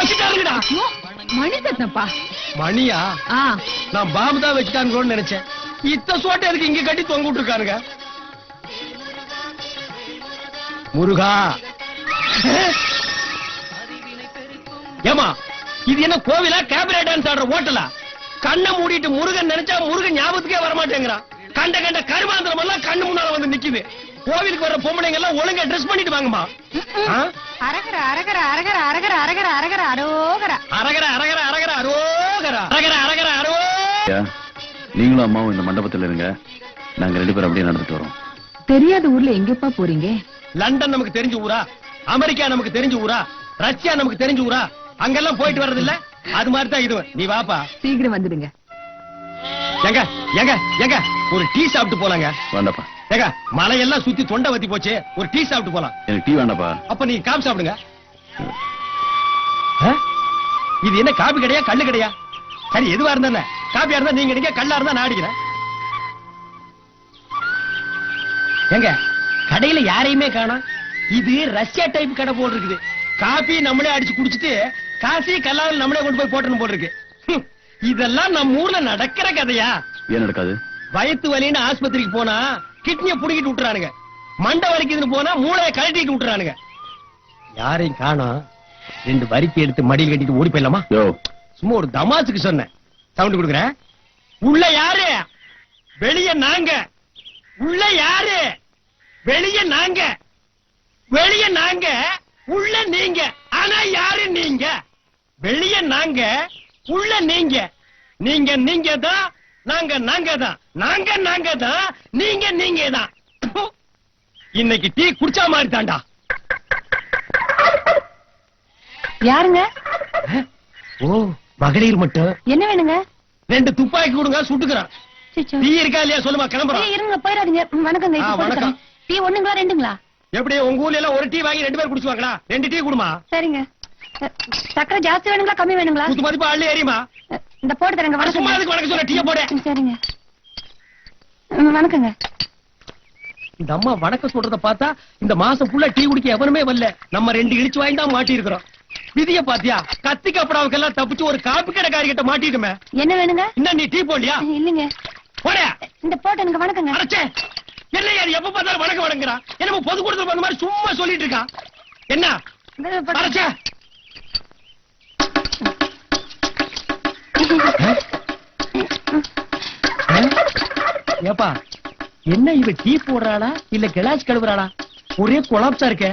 வச்சுட்டாருங்கடா ஐயோ, மணி கட்டினப்பா மணியா நான் பாம்பு தான் வச்சுட்டாங்கன்னு நினைச்சேன் இத்த சோட்டை எதுக்கு இங்க கட்டி தொங்க விட்டுருக்கானுங்க முருகா ஏமா இது என்ன கோவிலா கேபரே டான்ஸ் ஆடுற ஹோட்டலா கண்ணை மூடிட்டு முருகன் நினைச்சா முருகன் ஞாபகத்துக்கே வர மாட்டேங்கிறான் கண்ட கண்ட கருமாந்திரம் எல்லாம் கண்ணு முன்னால வந்து நிக்குது கோவிலுக்கு வர்ற பொம்பளைங்க எல்லாம் ஒழுங்கா ட்ரெஸ் பண்ணிட்டு வாங்கம்மா அரகர அரோகர அரகர அரகர அரகர அரோகரா அரகர அரகர அரோ ஐயா, நீங்களும் அம்மாவும் இந்த மண்டபத்துல இருங்க. நாங்க ரெண்டு பேரும் அப்படியே நடந்துட்டு வரோம். தெரியாத ஊர்ல எங்கப்பா போறீங்க? லண்டன் நமக்கு தெரிஞ்ச ஊரா? அமெரிக்கா நமக்கு தெரிஞ்ச ஊரா? ரஷ்யா நமக்கு தெரிஞ்ச ஊரா? அங்கெல்லாம் போயிட்டு வர்றது இல்ல அது மாதிரி தான் இது. நீ வாப்பா. சீக்கிரம் வந்துடுங்க. எங்க எங்க எங்க ஒரு டீ சாப்பிட்டு போலாங்க. வேண்டாப்பா. ஏங்க மலையெல்லாம் சுத்தி தொண்டை வத்தி போச்சு. ஒரு டீ சாப்பிட்டு போலாம். எனக்கு டீ வேண்டாப்பா. அப்ப நீ காபி சாப்பிடுங்க? இது என்ன காபி கடையா கல்லு கடையா? சரி எதுவா இருந்தா? காபியா இருந்தா நீங்க அடிக்க கல்லா இருந்தா நான் அடிக்கிறேன். எங்க கடையில யாரையுமே காணோம் இது ரஷ்யா டைப் கடை போல் இருக்குது. காபி நம்மளே அடிச்சு குடிச்சிட்டு காசி கல்லாவில் நம்மளே கொண்டு போய் போட்டணும் போல் இருக்கு. இதெல்லாம் நம்ம ஊர்ல நடக்கிற கதையா? ஏன் நடக்காது? வயித்து வலின்னு ஆஸ்பத்திரிக்கு போனா கிட்னிய புடுங்கிட்டு விட்டுறானுங்க. மண்டை வலிக்குதுன்னு போனா மூளையை கழட்டிட்டு விட்டுறானுங்க. யாரையும் காணோம். ரெண்டு வரிக்கு எடுத்து மடியில் கட்டிட்டு ஓடி போயிடலாமா? சும்மா ஒரு தமாசுக்கு சொன்னேன். சவுண்ட் கொடுக்குறேன். உள்ள யாரு? வெளிய நாங்க. உள்ள யாரு? வெளிய நாங்க. வெளிய நாங்க. உள்ள நீங்க. ஆனா யாரு நீங்க? வெளிய நாங்க. உள்ள நீங்க. நீங்க நீங்க தான் நாங்க நாங்க தான் நாங்க நாங்க தான் நீங்க நீங்க தான். இன்னைக்கு டீ குடிச்சா மாதிரி தாண்டா யாருங்க ஓ. மகளிர் மட்டும். என்ன வேணுங்க? ரெண்டு துப்பாக்கி கொடுங்க சுட்டுக்கிறான். டீ இருக்கா இல்லையா சொல்லுமா கிளம்புறோம் இருங்க போயிடாதீங்க. வணக்கங்க வணக்கம். டீ ஒண்ணுங்களா ரெண்டுங்களா? எப்படி உங்க ஊர்ல எல்லாம் ஒரு டீ வாங்கி ரெண்டு பேர் குடிச்சுவாங்களா? ரெண்டு டீ குடுமா? சரிங்க. சக்கரை ஜாஸ்தி வேணுங்களா கம்மி வேணுங்களா? குத்து மதிப்பு அள்ளி எறியுமா? அ, இந்த போட்டு தரேங்க சும்மா வணக்கம் அதுக்கு வணக்கம் சொல்ல டீய போடு. சரிங்க. வணக்கங்க. இந்த அம்மா வணக்கம் சொல்றத பார்த்தா இந்த மாசம் ஃபுல்லா டீ குடிக்க எவனுமே வரல. நம்ம ரெண்டு இழிச்சு வாங்கி தான் மாட்டி இருக்கிறோம் விதிய பாத்தியா? கத்தி கப்படாவுக்கெல்லாம் தப்பிச்சு ஒரு காப்பி கடைக்காரி கிட்ட மாட்டிட்டுமே. என்ன வேணுங்க? என்ன நீ டீ போடலையா? இல்லைங்க. போட. இந்த போட்டு எனக்கு வணக்கங்க. அரைச்சே என்ன அது எப்ப பார்த்தாலும் வணக்கம் வணங்குறான் என்ன பொது கொடுத்து வந்த மாதிரி சும்மா சொல்லிட்டு இருக்கான் என்ன? அரைச்சே ஏப்பா என்ன இவ டீ போடுறாளா இல்ல கிளாஸ் கழுவுறாளா? ஒரே கொலாப்ஸா இருக்கே.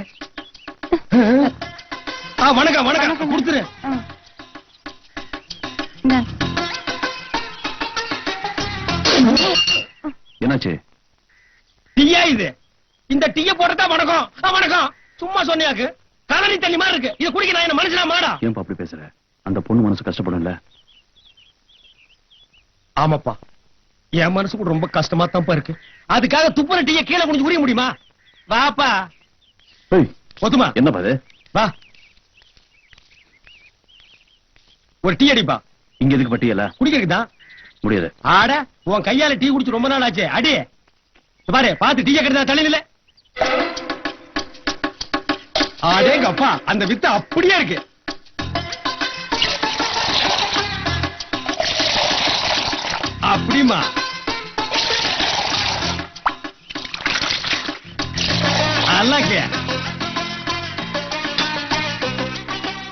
வணக்கம் வணக்கம் கொடுத்துரு. என்னாச்சு? டீயா இது? இந்த டீய போடுறதா வணக்கம். ஆ, வணக்கம். சும்மா சொன்னியாக்கு. கலனி தண்ணி மாதிரி இருக்கு. இது குடிக்க நான் என்ன மனுஷனா மாடா? ஏன்பா அப்படி பேசுற? அந்த பொண்ணு மனசு கஷ்டப்படும்ல? ஆமாப்பா. என் மனசு கூட ரொம்ப கஷ்டமா தான்ப்பா இருக்கு. அதுக்காக துப்புற டீய கீழே குடிச்சு உரிய முடியுமா? வாப்பா. ஒத்துமா என்னப்பா இது வா. ஒரு டீ அடிப்பா இங்க எதுக்கு பட்டியல குடிக்கிறதுக்கு தான். முடியாது. ஆட உன் கையால டீ குடிச்சு ரொம்ப நாள் ஆச்சு. அடி. பாரு பாத்து டீ கெடுத்தா தள்ளில ஆடேங்க அப்பா அந்த வித்து அப்படியே இருக்கு. அப்படிமா அல்லாக்கே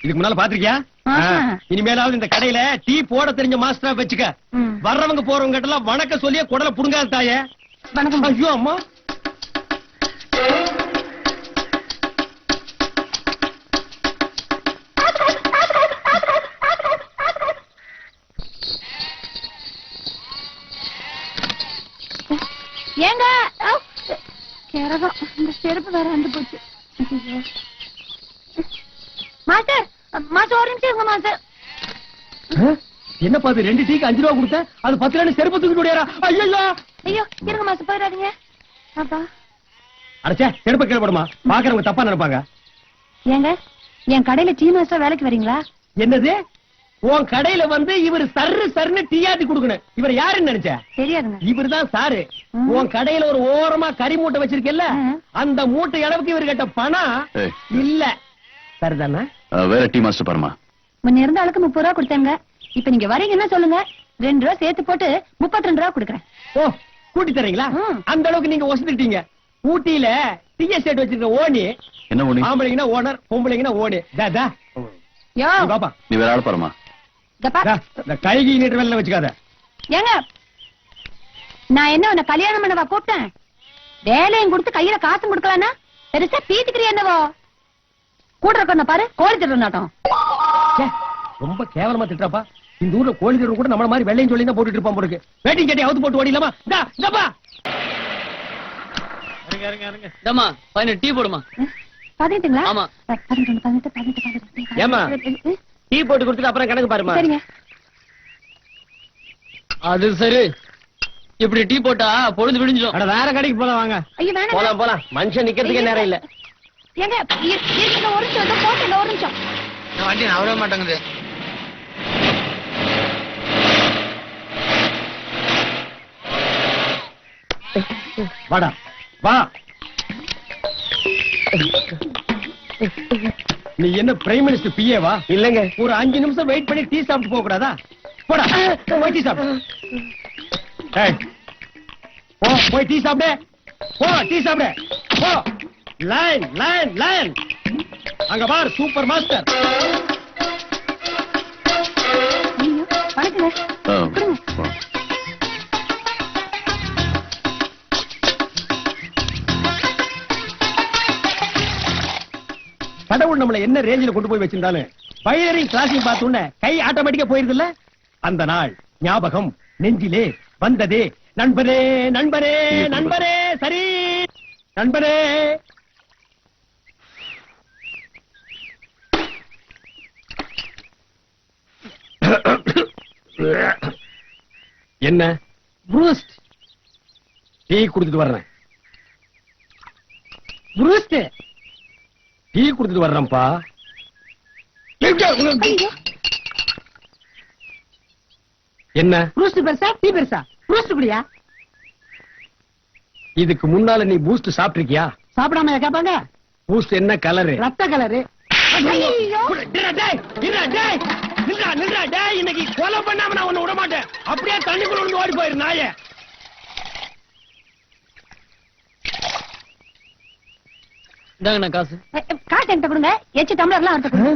இதுக்கு முன்னால பாத்திருக்கியா. இனிமேலாவது இந்த கடையில டீ போட தெரிஞ்ச மாஸ்டரா வச்சுக்க. வர்றவங்க போறவங்க கிட்ட எல்லாம் வணக்கம் சொல்லியே குடல புடுங்காத தாயே. வணக்கம். ஐயோ அம்மா. ஏங்க ஆ, கிரகம். இந்த செருப்பு வேற வந்து போச்சு. மாஸ்டர் மாசம் ஒரு நிமிஷம் இருங்க ஆ? என்னப்பா அது ரெண்டு டீக்கு அஞ்சு ரூபா கொடுத்தேன் அது பத்து ரூபா செருப்பு தூக்கிட்டு ஓடியாரா? ஐயோ ஐயோ இருங்க மாசம் போயிடாதீங்க அப்பா. அடைச்சே செருப்பை கீழே போடுமா? பாக்குறவங்க தப்பா நினைப்பாங்க. ஏங்க என் கடையில டீ மாஸ்டர் வேலைக்கு வரீங்களா? என்னது? உன் கடையில வந்து இவர் சர்ரு சர்னு டீயாத்தி கொடுக்கணும். இவர் யாருன்னு நினைச்ச? தெரியாதுங்க. இவர்தான் சாரு. ம். உன் கடையில ஒரு ஓரமா கறி மூட்டை வச்சிருக்கல. அந்த மூட்டை அளவுக்கு இவர் கிட்ட பணம் இல்ல. சரிதானே அஹ், வேற டீ மாஸ்டர் பாருமா. முன்ன இருந்த ஆளுக்கு முப்பது ரூபா கொடுத்தேங்க. இப்ப நீங்க வரீங்கன்னா சொல்லுங்க. ரெண்டு ரூபா சேர்த்து போட்டு முப்பத்தி ரெண்டு ரூபா கொடுக்குறேன். ஓ கூட்டி தரீங்களா. அந்த அளவுக்கு நீங்க ஒசந்துட்டீங்க ஊட்டியில டீ எஸ்டேட் வச்சிருக்க ஓனி என்ன ஆம்பளைங்கன்னா ஓனர் பொம்பளைங்கன்னா ஓனி. தா தா. யோ. பாப்பா. நீ வேற ஆள் பாருமா. கப்பா தா, இந்த கைகி நீட்டு வேலை வச்சுக்காத. ஏங்க நான் என்ன உன்னை கல்யாணம் பண்ணவா கூப்பிட்டேன்? வேலையும் கொடுத்து கையில காசும் கொடுக்கலானா பெருசா பீத்துக்கிறியா என்னவோ? கூட இருக்க பாரு கோழி திருட நாட்டம். ரொம்ப கேவலமா திட்டுறப்பா. இந்த ஊர்ல கோழி திருடன் கூட நம்மள மாதிரி வெள்ளையும் சொல்லி தான் போட்டுட்டு இருப்பான் போருக்கு வேட்டி கட்டி அவுத்து போட்டு ஓடிலாமா இந்தா இந்தப்பா இந்தாம்மா பதினெட்டு டீ போடுமா? பதினெட்டுங்களா? ஆமா. பதினெட்டு. டீ போட்டு கொடுத்துட்டு அப்புறம் கணக்கு பாருமா சரிங்க. அது சரி. இப்படி டீ போட்டா பொழுது விடிஞ்சிடும் அட வேற கடைக்கு போலாம் வாங்க. போலாம் போலாம். மனுஷன் நிக்கிறதுக்கே நேரம் இல்ல. ஒரு நிமிஷம் ஒரு நிமிஷம் வண்டி மாட்டேங்குது. வாடா வா. நீ என்ன பிரைம் மினிஸ்டர் பிஏ வா? இல்லங்க. ஒரு அஞ்சு நிமிஷம் வெயிட் பண்ணி டீ சாப்பிட்டு போக கூடாதா போடா போய் டீ சாப்பிடு. போய் டீ சாப்பிடு. போ டீ சாப்பிடு. போ. லைன் லைன் லைன் அங்க பார் சூப்பர் மாஸ்டர். கடவுள் நம்மள என்ன ரேஞ்சில கொண்டு போய் வச்சிருந்தாலும் பயிரிங் கிளாஸையும் பார்த்த உடனே கை ஆட்டோமேட்டிக்கா போயிருது இல்ல அந்த நாள் ஞாபகம் நெஞ்சிலே வந்ததே. நண்பரே நண்பரே நண்பரே சரி. நண்பரே என்ன? ப்ரூஸ்ட். டீ குடுத்துட்டு வர்றேன். ப்ரூஸ்ட். டீ குடுத்துட்டு வர்றேன்ப்பா. என்ன? ப்ரூஸ்ட் பெருசா? டீ பெருசா? ப்ரூஸ்ட் குடியா? இதுக்கு முன்னால நீ பூஸ்ட் சாப்பிட்டிருக்கியா? சாப்பிடாம கேட்பாங்க பூஸ்ட் என்ன கலரு? ரத்த கலரு. ஐயோ இன்னைக்கு கொலை பண்ணாம நான் உன்னை விட மாட்டேன் அப்படியே தண்ணிக்குள்ள விழுந்து ஓடி போயிரு நாயே. இந்தாங்கண்ணா காசு. காசு என்கிட்ட கொடுங்க. எச்சு டம்ளர்லாம் அவர்கிட்ட கொடுங்க.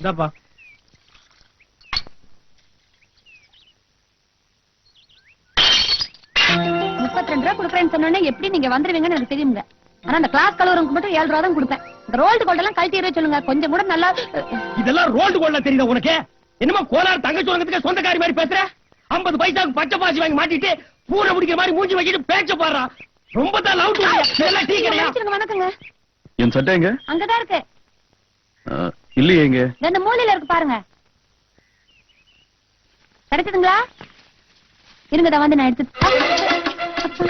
இந்தாப்பா. முப்பத்தி ரெண்டு ரூபா கொடுக்குறேன்னு சொன்னோன்னே எப்படி நீங்க வந்துருவீங்கன்னு எனக்கு தெரியுங்க. ஆனா அந்த கிளாஸ் கலவரங்களுக்கு மட்டும் ஏழு ரூபா தான் கொடுப்பேன். ரோல்டு கோல்ட் எல்லாம் கழட்டி சொல்லுங்க. கொஞ்சம் கூட நல்லா அஹ், இதெல்லாம் ரோல்டு கோல்ல தெரியுதா உனக்கு? என்னமோ கோலார் தங்கச்சி உலகத்துக்கு சொந்தக்காரி மாதிரி பேசுற? 50 பைசாவுக்கு பச்சை பாசி வாங்கி மாட்டிட்டு பூரை பிடிக்கிற மாதிரி மூஞ்சி வச்சுட்டு பேச்ச பாடுறா. ரொம்ப தான் லவ் இதெல்லாம் டீ கிடையா? மன்னிச்சிடுங்க, வணக்கங்க. என் சட்டை எங்க? அங்கதான் இருக்கு. அஹ், இல்லையே எங்க ரெண்டு மூலையில இருக்கு பாருங்க. கிடைச்சதுங்களா? இருங்க இதை வந்து நான் எடுத்து அப்பா,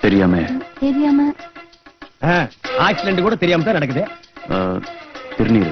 தெரியாம. தெரியாம ஆக்சிடென்ட் கூட தெரியாம தான் நடக்குது. திருநீர்